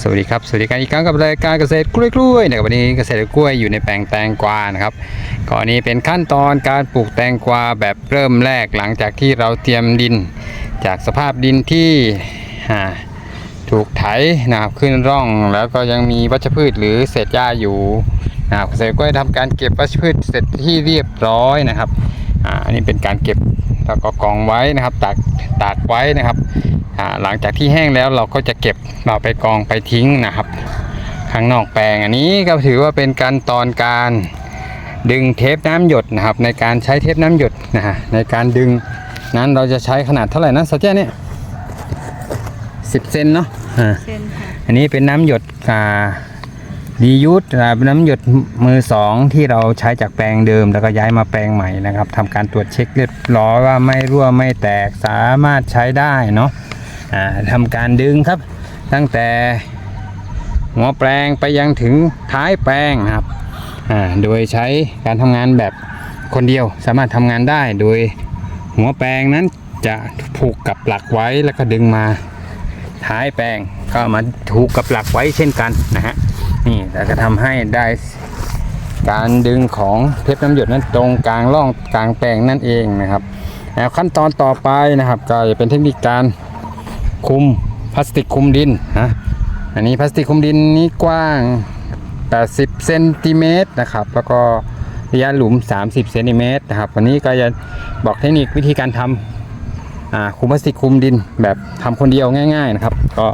สวัสดีครับ สวัสดีกันอีกครั้งกับรายการเกษตรกล้วยกล้วยนะครับวันนี้เกษตรกล้วยอยู่ในแปลงแตงกวานะครับก่อนนี้เป็นขั้นตอนการปลูกแตงกวาแบบเริ่มแรกหลังจากที่เราเตรียมดิน จากสภาพดินที่ถูกไถนะครับขึ้นร่องแล้วก็ยังมีวัชพืชหรือเศษหญ้าอยู่นะครับเกษตรกล้วยทำการเก็บวัชพืชเสร็จที่เรียบร้อยนะครับอ่าอันนี้เป็นการเก็บแล้วก็กองไว้นะครับตากตากไว้นะครับ หลังจากที่แห้งแล้วเราก็จะเก็บเราไปกองไปทิ้งนะครับ ข้างนอกแปลงอันนี้ก็ถือว่าเป็นการตอนการดึงเทปน้ำหยดนะครับ ในการใช้เทปน้ำหยดนะฮะในการดึงนั้นเราจะใช้ขนาดเท่าไหร่นะสัจเจเนี่ยสิบเซนเนาะอ่าเส้นค่ะอันนี้เป็นน้ำหยดอ่าดียูทอ่าเป็นน้ำหยดมือสองที่เราใช้จากแปลงเดิม แล้วก็ย้ายมาแปลงใหม่นะครับทำการตรวจเช็คเรียบร้อยว่าไม่รั่วไม่แตกสามารถใช้ได้เนาะอ่า ทำการดึงครับ ตั้งแต่หัวแปลงไปยังถึงท้ายแปลงครับโดยใช้การทำงานแบบคนเดียวสามารถทำงานได้โดยหัวแปลงนั้นจะผูกกับหลักไว้แล้วก็ดึงมาท้ายแปลงก็มาถูกกับหลักไว้เช่นกันนะฮะนี่แล้วก็ทำให้ได้การดึงของเทปน้ำหยดนั้นตรงกลางร่องกลางแปลงนั่นเองนะครับแล้วขั้นตอนต่อไปนะครับ ก็จะเป็นเทคนิคการ คุมพลาสติกคุมดินนะอันนี้พลาสติกคุมดินนี้กว้าง 80เซนติเมตรนะครับ แล้วก็ระยะหลุม 30เซนติเมตรนะครับ วันนี้ก็จะบอกเทคนิควิธีการทำอ่าคุมพลาสติกคุมดินแบบทำคนเดียวง่าย ๆนะครับ ก็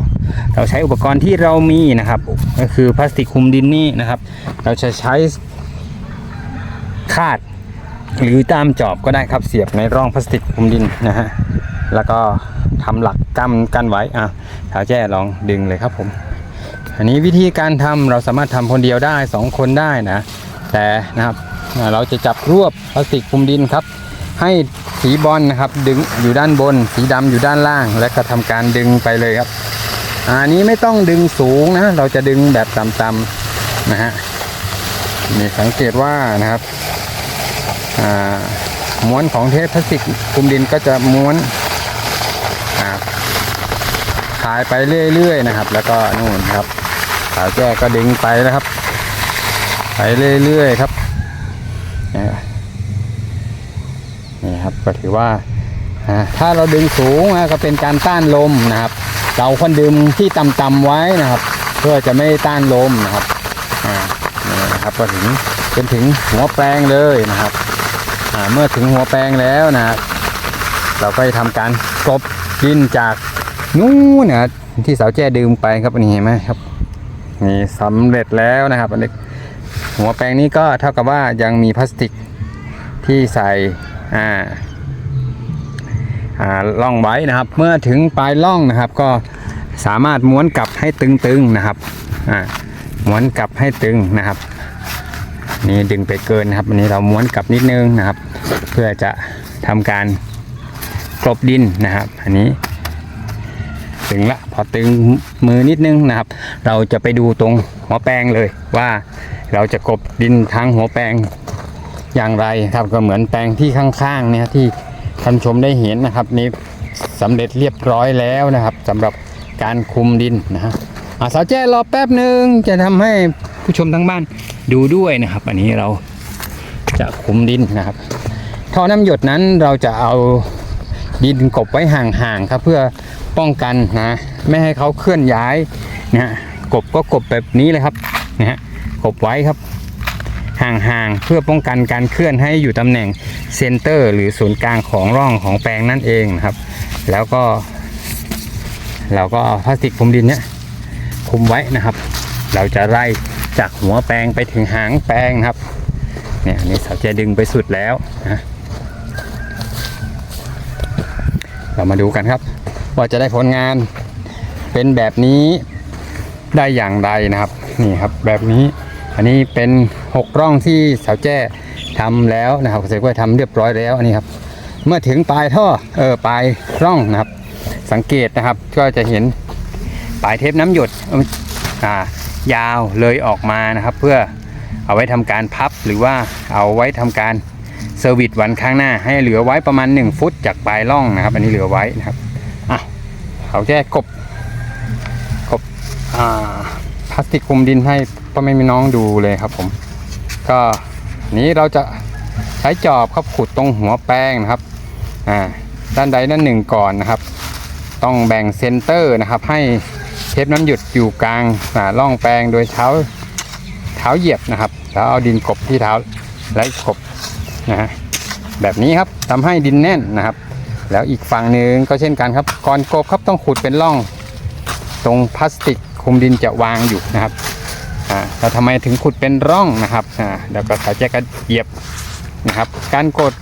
เราใช้อุปกรณ์ที่เรามีนะครับ ก็คือพลาสติกคุมดินนี่นะครับ เราจะใช้คาดหรือตามจอบก็ได้ครับเสียบในร่องพลาสติกคุมดินนะฮะ แล้วก็ทำหลักกำกันไว้อะสาแจ้ลองดึงเลยครับผม อันนี้วิธีการทำเราสามารถทำคนเดียวได้สองคนได้นะ แต่นะครับเราจะจับรวบพลาสติกคุมดินครับ ให้สีบอลนะครับดึงอยู่ด้านบน สีดำอยู่ด้านล่าง และก็ทำการดึงไปเลยครับอันนี้ไม่ต้องดึงสูงนะ เราจะดึงแบบต่ำๆนะฮะนี่สังเกตว่านะครับอ่าม้วนของเทปพลาสติกคลุมดินก็จะม้วนายไปเรื่อยๆนะครับ แล้วก็นู่นครับสาวแจ้ก็ดึงไปแล้วครับ ไปเรื่อยๆครับนี่ครับก็ถือว่าถ้าเราดึงสูงก็เป็นการต้านลมนะครับ เราควรดึงที่ต่ำๆไว้นะครับ เพื่อจะไม่ต้านลมนะครับนี่นะครับก็ถึงจนถึงหัวแปลงเลยนะครับเมื่อถึงหัวแปลงแล้วนะครับเราก็จะทำการกลบดินจาก นู้นนะครับที่สาวแจ้ดึงไปครับอันนี้เห็นไหมครับนี่สำเร็จแล้วนะครับอันนี้หัวแปลงนี้ก็เท่ากับว่ายังมีพลาสติกที่ใส่อ่าอ่าล่องไว้นะครับ เมื่อถึงปลายล่องนะครับ ก็สามารถม้วนกลับให้ตึงๆนะครับอ่าม้วนกลับให้ตึงนะครับนี่ดึงไปเกินนะครับอันนี้เราม้วนกลับนิดนึงนะครับ เพื่อจะทำการกลบดินนะครับ อันนี้ ตึงละพอตึงมือนิดนึงนะครับ เราจะไปดูตรงหัวแปลงเลยว่าเราจะกบดินทั้งหัวแปลงอย่างไรครับก็เหมือนแปลงที่ข้างๆเนี่ยที่ท่านชมได้เห็นนะครับนี่สำเร็จเรียบร้อยแล้วนะครับสำหรับการคุมดินนะฮะอะสาวแจ้รอแป๊บหนึ่งจะทำให้ผู้ชมทั้งบ้านดูด้วยนะครับ อันนี้เราจะคุมดินนะครับท่อน้ำหยดนั้นเราจะเอาดินกบไว้ห่างๆครับเพื่อ ป้องกันนะไม่ให้เขาเคลื่อนย้ายนะฮะกบก็กบแบบนี้เลยครับนะฮะกบไว้ครับห่างๆเพื่อป้องกันการเคลื่อนให้อยู่ตำแหน่งเซนเตอร์ หรือศูนย์กลางของร่องของแปลงนั่นเองนะครับ แล้วก็ เราก็เอาพลาสติกคลุมดินเนี้ยคลุมไว้นะครับ เราจะไล่จากหัวแปลงไปถึงหางแปลงครับเนี่ยนนี้เราจะดึงไปสุดแล้วนะเรามาดูกันครับ ว่าจะได้ผลงานเป็นแบบนี้ได้อย่างไรนะครับนี่ครับแบบนี้อันนี้เป็นหกร่องที่สาวแจ้ทำแล้วนะครับเกษตรกล้วยทำเรียบร้อยแล้วอันนี้ครับเมื่อถึงปลายท่อเออปลายร่องนะครับ สังเกตนะครับก็จะเห็นปลายเทปน้ำหยดอ่ายาวเลยออกมานะครับ เพื่อเอาไว้ทำการพับหรือว่าเอาไว้ทำการเซอร์วิสวันข้างหน้า ให้เหลือไว้ประมาณ 1 ฟุตจากปลายร่องนะครับ อันนี้เหลือไว้นะครับ เขาแจ้กบกบอ่าพลาสติกคลุมดินให้พ่อแม่พี่น้องดูเลยครับผม ก็นี้เราจะใช้จอบครับขุดตรงหัวแป้งนะครับอ่าด้านใดด้านหนึ่งก่อนนะครับ ต้องแบ่งเซนเตอร์นะครับ ให้เทปน้ำหยุดอยู่กลางอ่าร่องแปลงโดยเท้าเท้าเหยียบนะครับแล้วเอาดินกบที่เท้าและกบนะฮะแบบนี้ครับทำให้ดินแน่นนะครับ แล้วอีกฝั่งหนึ่งก็เช่นกันครับก่อนกบครับต้องขุดเป็นร่อง ตรงพลาสติกคุมดินจะวางอยู่นะครับอ่าแล้วทำไมถึงขุดเป็นร่องนะครับอ่าแล้วก็สายแจกก็เหยียบนะครับ การกด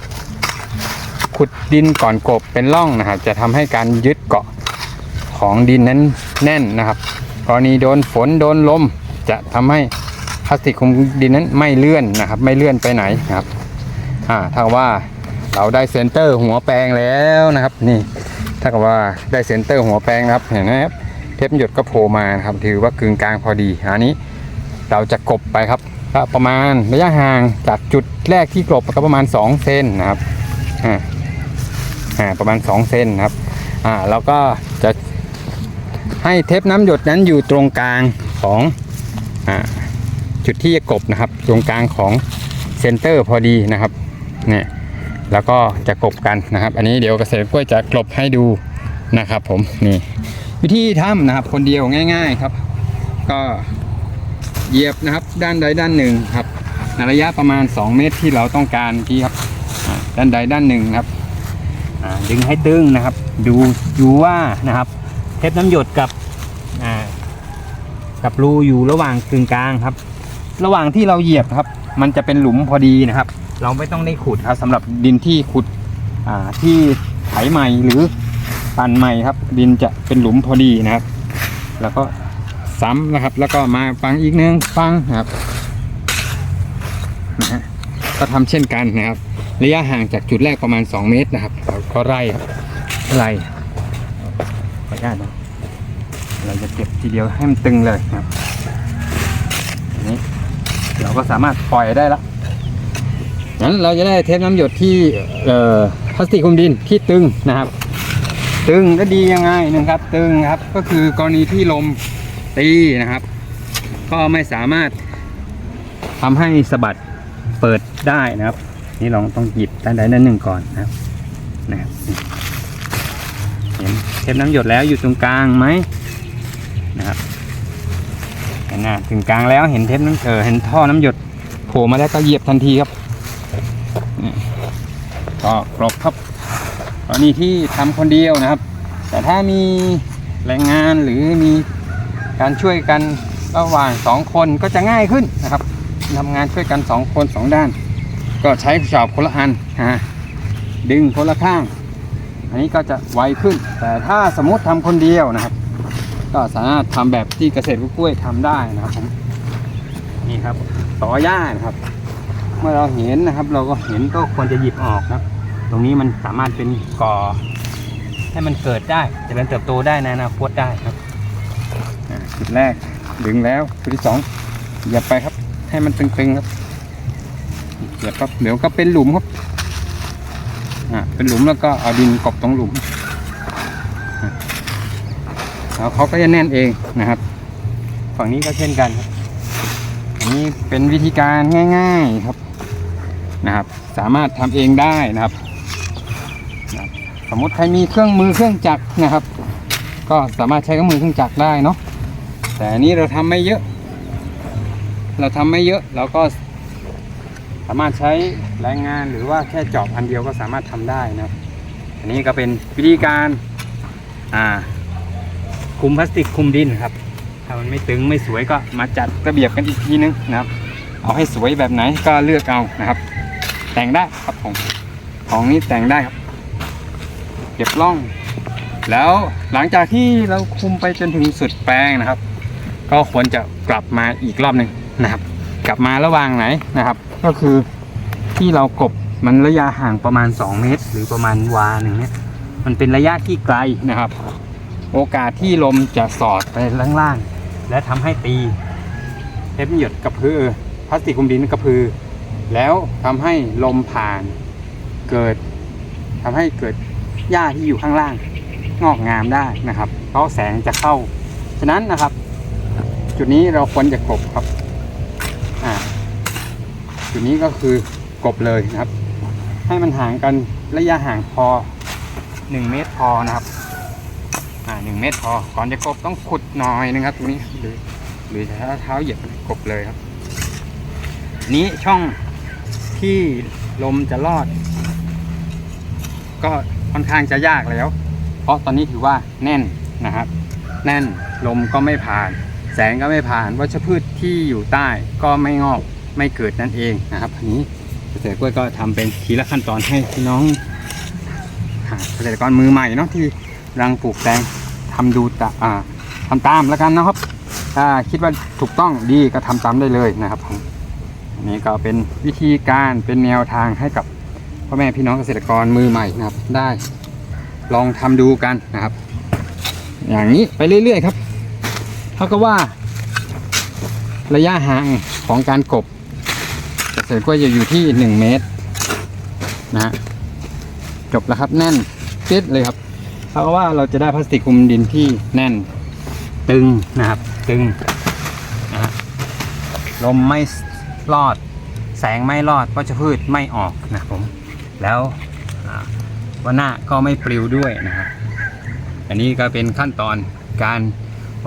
ขุดดินก่อนกบเป็นร่องนะครับ จะทำให้การยึดเกาะของดินนั้นแน่นนะครับกรณีโดนฝนโดนลมจะทำให้พลาสติกคุมดินนั้นไม่เลื่อนนะครับ ไม่เลื่อนไปไหนนะครับอ่าถ้าว่า เราได้เซนเตอร์หัวแปลงแล้วนะครับ นี่ถ้ากับว่าได้เซนเตอร์หัวแปลงนะครับเห็นไหมครับเทปหยดก็โผล่มานะครับถือว่ากึ่งกลางพอดีอันนี้ เราจะกบไปครับก็ประมาณระยะห่างจากจุดแรกที่กลบก็ประมาณ 2 เซนนะครับอ่าอ่าประมาณ 2 เซนนะครับอ่าแล้วก็จะให้เทปน้ำหยดนั้นอยู่ตรงกลางของอ่าจุดที่จะกบนะครับ ตรงกลางของเซนเตอร์พอดีนะครับเนี่ย แล้วก็จะกลบกันนะครับ อันนี้เดี๋ยวเกษตรกล้วยจะกลบให้ดูนะครับ ผมนี่วิธีทำนะครับ คนเดียวง่าย ๆครับ ก็เหยียบนะครับด้านใดด้านหนึ่งครับในระยะประมาณ 2 เมตรที่เราต้องการที่ครับด้านใดด้านหนึ่งครับดึงให้ตึงนะครับ ดูดูว่านะครับ เทปน้ำหยดกับกับรูอยู่ระหว่างกึ่งกลางครับ ระหว่างที่เราเหยียบครับ มันจะเป็นหลุมพอดีนะครับ เราไม่ต้องได้ขุดครับสำหรับดินที่ขุดอ่าที่ไถใหม่หรือปั่นใหม่ครับ ดินจะเป็นหลุมพอดีนะครับ แล้วก็ซ้ำนะครับ แล้วก็มาฟังอีกหนึงฟังนะครับนะฮะก็ทำเช่นกันนะครับ ระยะห่างจากจุดแรกประมาณ 2 เมตรนะครับเราก็ไล่ครับไล่ขออนุญาตนะเราจะเก็บทีเดียวให้มันตึงเลยนะครับอันนี้เราก็สามารถปล่อยได้ละ งั้นเราจะได้เทปน้ำหยดที่พลาสติกคุมดินที่ตึงนะครับ ตึงก็ดียังไงนะครับ ตึงครับก็คือกรณีที่ลมตีนะครับ ก็ไม่สามารถทำให้สะบัดเปิดได้นะครับ นี่ลองต้องหยิบด้านใดด้านหนึ่งก่อนนะครับนะครับเห็นเทปน้ำหยดแล้วอยู่ตรงกลางไหมนะครับเห็นนะถึงกลางแล้วเห็นเทปน้ำเออเห็นท่อน้ำหยดโผล่มาแล้วก็เหยียบทันทีครับ ก็กรบครับกรณีที่ทำคนเดียวนะครับ แต่ถ้ามีแรงงานหรือมีการช่วยกันระหว่างสองคนก็จะง่ายขึ้นนะครับทำงานช่วยกันสองคนสองด้าน ก็ใช้จอบคนละอันฮะดึงคนละข้าง อันนี้ก็จะไวขึ้น แต่ถ้าสมมติทำคนเดียวนะครับ ก็สามารถทำแบบที่เกษตรกล้วยทำได้นะครับผมนี่ครับต่อหญ้านะครับ มื่อเราเห็นนะครับ เราก็เห็นก็ควรจะหยิบออกนะครับ ตรงนี้มันสามารถเป็นก่อ ให้มันเกิดได้เจะเป็นเติบโตได้ในอนาคตได้ครับอ่าจุดแรกดึงแล้วจุดที่สองเหยียบไปครับ ให้มันตึงๆครับเหยียบครับเดี๋ยวก็เป็นหลุมครับอ่าเป็นหลุมแล้วก็เอาดินกบตรงหลุมแล้วเขาก็จะแน่นเองนะครับ ฝั่งนี้ก็เช่นกันครับอันนี้เป็นวิธีการง่าย ๆครับ นะครับ สามารถทำเองได้นะครับ สมมติใครมีเครื่องมือเครื่องจักรนะครับ ก็สามารถใช้เครื่องมือเครื่องจักรได้เนาะแต่อันนี้เราทำไม่เยอะ เราทำไม่เยอะเราก็สามารถใช้แรงงานหรือว่าแค่จอบอันเดียวก็สามารถทำได้นะครับ อันนี้ก็เป็นวิธีการอ่าคุมพลาสติกคุมดินครับ ถ้ามันไม่ตึงไม่สวยก็มาจัดระเบียบกันอีกทีนึงนะครับ เอาให้สวยแบบไหนก็เลือกเอานะครับ แต่งได้ครับผมของนี้แต่งได้ครับ เก็บร่อง แล้วหลังจากที่เราคุมไปจนถึงสุดแปลงนะครับ ก็ควรจะกลับมาอีกรอบหนึ่งนะครับ กลับมาระหว่างไหนนะครับ ก็คือที่เรากบมันระยะห่างประมาณ 2 เมตร หรือประมาณวาหนึ่งเนี่ยมันเป็นระยะที่ไกลนะครับ โอกาสที่ลมจะสอดไปล่างๆและทำให้ตีเทปหยดกระพือพลาสติกคุมดินกระพือ แล้วทำให้ลมผ่านเกิดทำให้เกิดหญ้าที่อยู่ข้างล่างงอกงามได้นะครับ เพราะแสงจะเข้า ฉะนั้นนะครับ จุดนี้เราควรจะกบครับอ่าจุดนี้ก็คือกบเลยนะครับ ให้มันห่างกันระยะห่างพอหนึ่งเมตรพอนะครับอ่าหนึ่งเมตรพอก่อนจะกบต้องขุดหน่อยนะครับตรงนี้หรือหรือใช้เท้าเหยียบกบเลยครับ นี้ช่อง ที่ลมจะรอด ก็ค่อนข้างจะยากแล้ว เพราะตอนนี้ถือว่าแน่นนะครับ แน่นลมก็ไม่ผ่าน แสงก็ไม่ผ่านวัชพืชที่อยู่ใต้ก็ไม่งอกไม่เกิดนั่นเองนะครับอันนี้เกษตรกล้วยก็ทำเป็นทีละขั้นตอนให้พี่น้องอ่าเกษตรกรมือใหม่เนาะที่รังปลูกแตงทำดูตะอ่าทำตามแล้วกันนะครับ ถ้าคิดว่าถูกต้องดีก็ทำตามได้เลยนะครับผม นนี้ก็เป็นวิธีการเป็นแนวทางให้กับพ่อแม่พี่น้องเกษตรกรมือใหม่นะครับ ได้ลองทำดูกันนะครับ อย่างนี้ไปเรื่อยๆครับเท่ากับว่า ระยะห่างของการกบเกษตรกล้วยจะอยู่ที่ 1 เมตรนะฮะจบแล้วครับแน่นปิดเลยครับเท่ากับว่าเราจะได้พลาสติกคลุมดินที่แน่นตึงนะครับ ตึงนะฮะลมไม่ รอด แสงไม่รอดวัชพืชไม่ออกนะครับผม แล้ววันหน้าก็ไม่ปลิวด้วยนะครับ อันนี้ก็เป็นขั้นตอนการ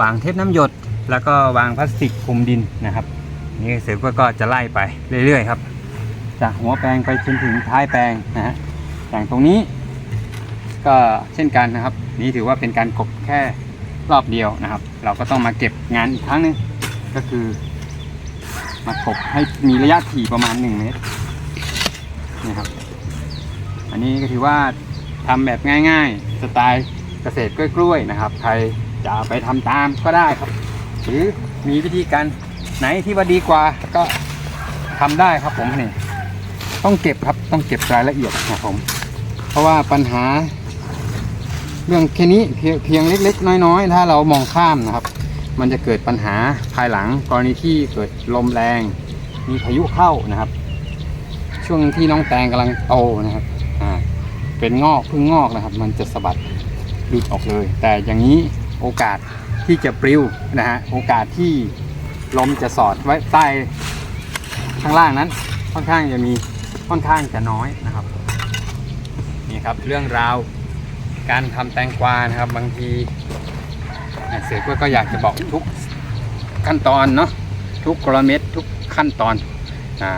วางเทปน้ำหยด แล้วก็วางพลาสติกคลุมดินนะครับ นี่เสร็จก็จะไล่ไปเรื่อยๆครับ จากหัวแปลงไปจนถึงท้ายแปลงนะฮะอย่างตรงนี้ ก็เช่นกันนะครับ นี่ถือว่าเป็นการกบแค่รอบเดียวนะครับ เราก็ต้องมาเก็บงานอีกครั้งหนึงก็คือ มากบให้มีระยะถี่ประมาณ1เมตรนี่ครับ อันนี้ก็ถือว่าทำแบบง่ายๆ สไตล์เกษตรกล้วยๆนะครับ ใครจะไปทำตามก็ได้ครับ หรือมีวิธีการไหนที่ว่าดีกว่าก็ทำได้ครับผมนี่ต้องเก็บครับต้องเก็บรายละเอียดครับผม เพราะว่าปัญหา เรื่องแค่นี้เพียงเล็กๆ น้อยๆ ถ้าเรามองข้ามนะครับ มันจะเกิดปัญหาภายหลังกรณีที่เกิดลมแรง มีพายุเข้านะครับ ช่วงที่น้องแตงกำลังโตนะครับอ่าเป็นงอกเพิ่งงอกนะครับ มันจะสะบัดหลุดออกเลย แต่อย่างนี้โอกาสที่จะปลิวนะฮะโอกาสที่ลมจะสอดไว้ใต้ข้างล่างนั้น ค่อนข้างจะมีค่อนข้างจะน้อยนะครับนี่ครับเรื่องราวการทำแตงกวานะครับบางที เสือกล้วยก็อยากจะบอกทุกขั้นตอนเนาะทุกกรเม็ดทุกขั้นตอนอ่า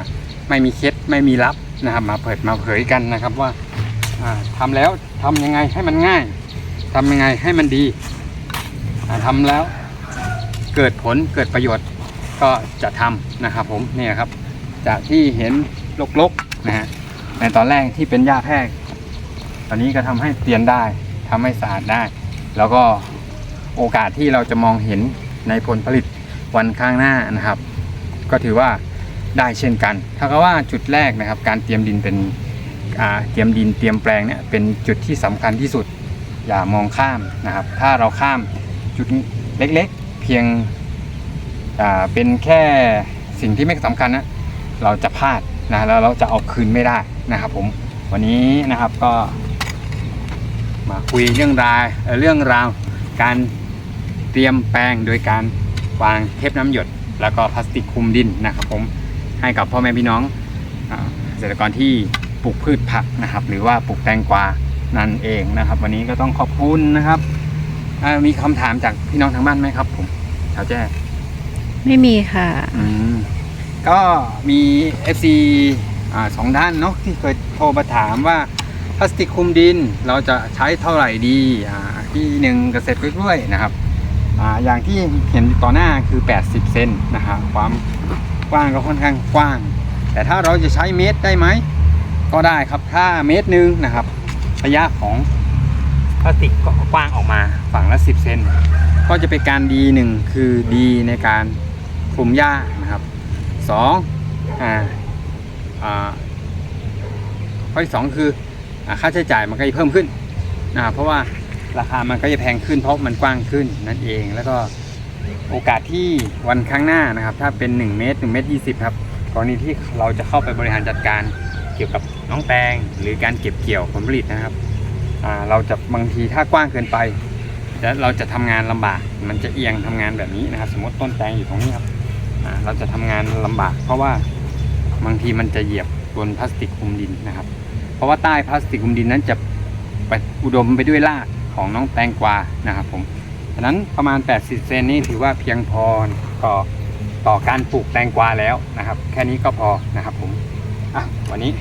ไม่มีเคล็ดไม่มีลับนะครับ มาเปิดมาเผยกันนะครับว่าอ่าทำแล้วทำยังไงให้มันง่ายทำยังไงให้มันดีอ่าทำแล้วเกิดผลเกิดประโยชน์ก็จะทำนะครับผมเนี่ยครับ จากที่เห็นลกๆนะฮะในตอนแรกที่เป็นหญ้าแพรกตอนนี้ก็ทำให้เตียนได้ทำให้สะอาดได้ แล้วก็ โอกาสที่เราจะมองเห็นในผลผลิตวันข้างหน้านะครับ ก็ถือว่าได้เช่นกันถ้ากับว่าจุดแรกนะครับ การเตรียมดินเป็นเตรียมดินเตรียมแปลงเนี่ยเป็นจุดที่สำคัญที่สุดอย่ามองข้ามนะครับ ถ้าเราข้ามจุดเล็กๆ เพียงเป็นแค่สิ่งที่ไม่สำคัญนะเราจะพลาดนะแล้วเราจะเอาคืนไม่ได้นะครับผมวันนี้นะครับก็มาคุยเรื่องราวเรื่องราวการ เตรียมแปลงโดยการวางเทปน้ำหยด แล้วก็พลาสติกคลุมดินนะครับผมให้กับพ่อแม่พี่น้องอ่าเกษตรกรที่ปลูกพืชผักนะครับ หรือว่าปลูกแตงกวานั่นเองนะครับ วันนี้ก็ต้องขอบคุณนะครับอ่ามีคำถามจากพี่น้องทางบ้านไหมครับ ผมชาวแจ้ไม่มีค่ะอืมก็มี FC อ่าสองด้านเนาะที่เคยโทรมาถามว่าพลาสติกคลุมดินเราจะใช้เท่าไหร่ดีอ่าที่หนึ่งเกษตรกล้วยๆนะครับ อ่าอย่างที่เห็นต่อหน้าคือ 80 เซนนะครับความกว้างก็ค่อนข้างกว้าง แต่ถ้าเราจะใช้เมตรได้ไหม ก็ได้ครับถ้าเมตรหนึ่งนะครับ ระยะของพลาสติกก็กว้างออกมาฝั่งละ 10 เซนก็จะเป็นการดีหนึ่งคือดีในการคลุมหญ้านะครับสองอ่าอ่าข้อที่สองคืออค่าใช้จ่ายมันก็จะเพิ่มขึ้นนะครับเพราะว่า ราคามันก็จะแพงขึ้นเพราะมันกว้างขึ้นนั่นเองแล้วก็โอกาสที่วันข้างหน้านะครับ ถ้าเป็น 1 เมตร1เมตร20 ครับกรณีที่เราจะเข้าไปบริหารจัดการเกี่ยวกับน้องแตงหรือการเก็บเกี่ยวผลผลิตนะครับเราจะบางทีถ้ากว้างเกินไปแล้วเราจะทำงานลำบาก มันจะเอียงทำงานแบบนี้นะครับ สมมติต้นแตงอยู่ตรงนี้ครับเราจะทำงานลำบาก เพราะว่าบางทีมันจะเหยียบบนพลาสติกคลุมดินนะครับ เพราะว่าใต้พลาสติกคลุมดินนั้นจะไปอุดมไปด้วยราก ของน้องแตงกวานะครับผมฉะนั้นประมาณ 80 เซนนี่ถือว่าเพียงพอต่อต่อการปลูกแตงกวาแล้วนะครับ แค่นี้ก็พอนะครับผมอะวันนี้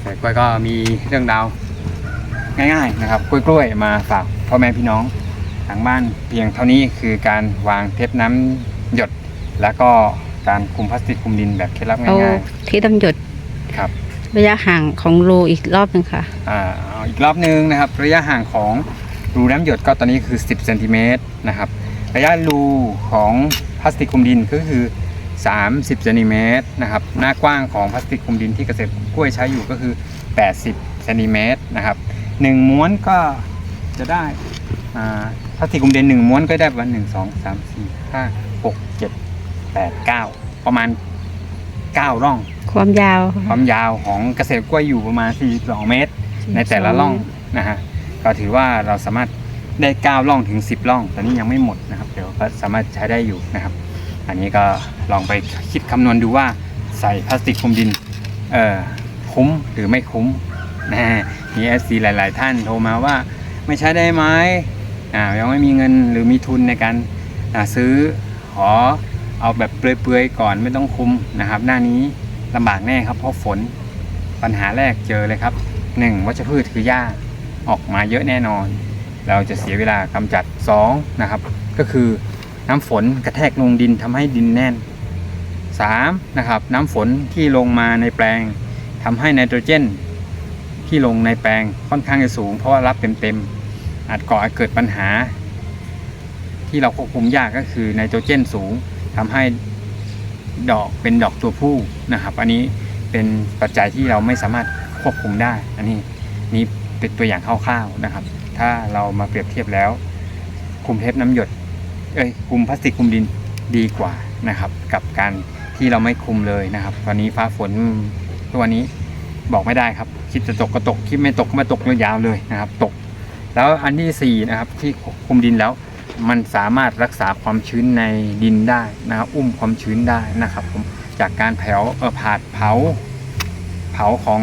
เสกล้วยก็มีเรื่องราวง่าย ๆ นะครับกล้วยๆมาฝากพ่อแม่พี่น้องทางบ้านเพียงเท่านี้คือการวางเทปน้ำหยด แล้วก็การคลุมพลาสติกคลุมดินแบบเคล็ดลับเอาง่ายที่ตำหยดๆครับระยะห่างของรูอีกรอบหนึ่งค่ะอ่าเอาอีกรอบหนึงนะครับ ระยะห่างของ รูน้ำหยดก็ตอนนี้คือ 10เซนติเมตรนะครับระยะรูของพลาสติกคลุมดินก็คือ 30เซนติเมตรนะครับหน้ากว้างของพลาสติกคลุมดินที่เกษตรกล้วยใช้อยู่ก็คือ 80เซนติเมตรนะครับหนึ่งม้วนก็จะได้อ่าพลาสติกคลุมดินหนึ่งม้วนก็ได้ประมาณหนึ่งสองสามสี่ห้าหกเจ็ดแปดเก้าประมาณเก้าร่อง ความยาว ความยาวของเกษตรกล้วยอยู่ประมาณ42เมตร ในแต่ละร่องนะฮะ ก็ถือว่าเราสามารถได้9ร่องถึง 10ร่องตอนนี้ยังไม่หมดนะครับ เดี๋ยวก็สามารถใช้ได้อยู่นะครับ อันนี้ก็ลองไปคิดคำนวณดูว่าใส่พลาสติกคลุมดินเอ่อคุ้มหรือไม่คุ้มนะฮะมีเอซีหลาย ๆ ท่านโทรมาว่าไม่ใช้ได้ไหมอ่ายังไม่มีเงินหรือมีทุนในการอ่าซื้อขอเอาแบบเปลือยๆก่อนไม่ต้องคุมนะครับ หน้านี้ลำบากแน่ครับเพราะฝนปัญหาแรกเจอเลยครับหนึ่งวัชพืชคือหญ้า ออกมาเยอะแน่นอน เราจะเสียเวลากำจัดสองนะครับ ก็คือน้ำฝนกระแทกลงดินทำให้ดินแน่นสามนะครับน้ำฝนที่ลงมาในแปลงทำให้ไนโตรเจน ที่ลงในแปลงค่อนข้างจะสูง เพราะว่ารับเต็มๆอาจก่อให้เกิดปัญหา ที่เราควบคุมยากก็คือไนโตรเจนสูงทำให้ดอกเป็นดอกตัวผู้นะครับ อันนี้เป็นปัจจัยที่เราไม่สามารถควบคุมได้ อันนี้นี่ เป็นตัวอย่างคร่าวๆนะครับ ถ้าเรามาเปรียบเทียบแล้ว คุมเทปน้ำหยดเอ้ยคุมพลาสติกคุมดินดีกว่านะครับ กับการที่เราไม่คุมเลยนะครับ ตอนนี้ฟ้าฝนตัวนี้บอกไม่ได้ครับ คิดจะตกก็ตก คิดไม่ตกก็ไม่ตกยาวๆเลยนะครับ ตก แล้วอันที่สี่นะครับที่คุมดินแล้ว มันสามารถรักษาความชื้นในดินได้นะครับ อุ้มความชื้นได้นะครับผมจากการเผาเออผาดเผาเผาของ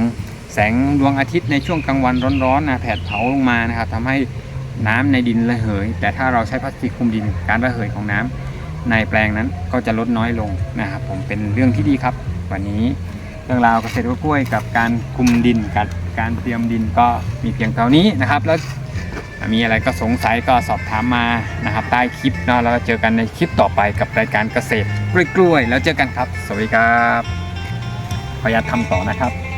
แสงดวงอาทิตย์ในช่วงกลางวันร้อนๆนะแผดเผาลงมานะครับทำให้น้ำในดินระเหย แต่ถ้าเราใช้พลาสติกคลุมดินการระเหยของน้ำในแปลงนั้นก็จะลดน้อยลงนะครับผมเป็นเรื่องที่ดีครับ วันนี้เรื่องราวเกษตรกล้วยกับการคุมดินกับการเตรียมดินก็มีเพียงเท่านี้นะครับ แล้วมีอะไรก็สงสัยก็สอบถามมานะครับใต้คลิปเนาะแล้วเจอกันในคลิปต่อไปกับรายการเกษตรกล้วยๆแล้วเจอกันครับ สวัสดีครับขออนุญาตทำต่อนะครับ